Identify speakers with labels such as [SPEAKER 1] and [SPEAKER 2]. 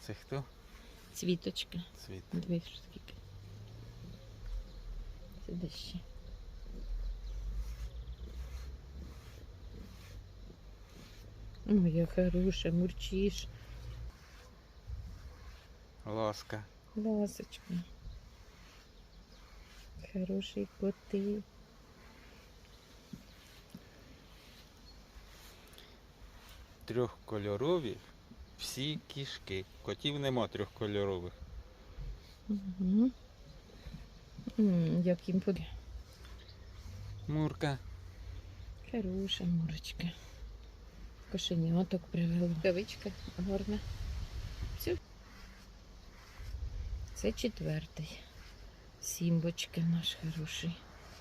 [SPEAKER 1] Це хто?
[SPEAKER 2] Цвіточка.
[SPEAKER 1] Цвіт.
[SPEAKER 2] Дві скільки. Це де ще. Моя хороша, мурчиш.
[SPEAKER 1] Ласка.
[SPEAKER 2] Ласочка. Хороший коти.
[SPEAKER 1] Трьохкольорові всі кішки. Котів нема трьохкольорових.
[SPEAKER 2] Угу. Як їм под...
[SPEAKER 1] Мурка.
[SPEAKER 2] Хороша мурочка. Кошеняток привела. Кавичка гарна. Все. Це четвертий. Сімбочка наш хороший.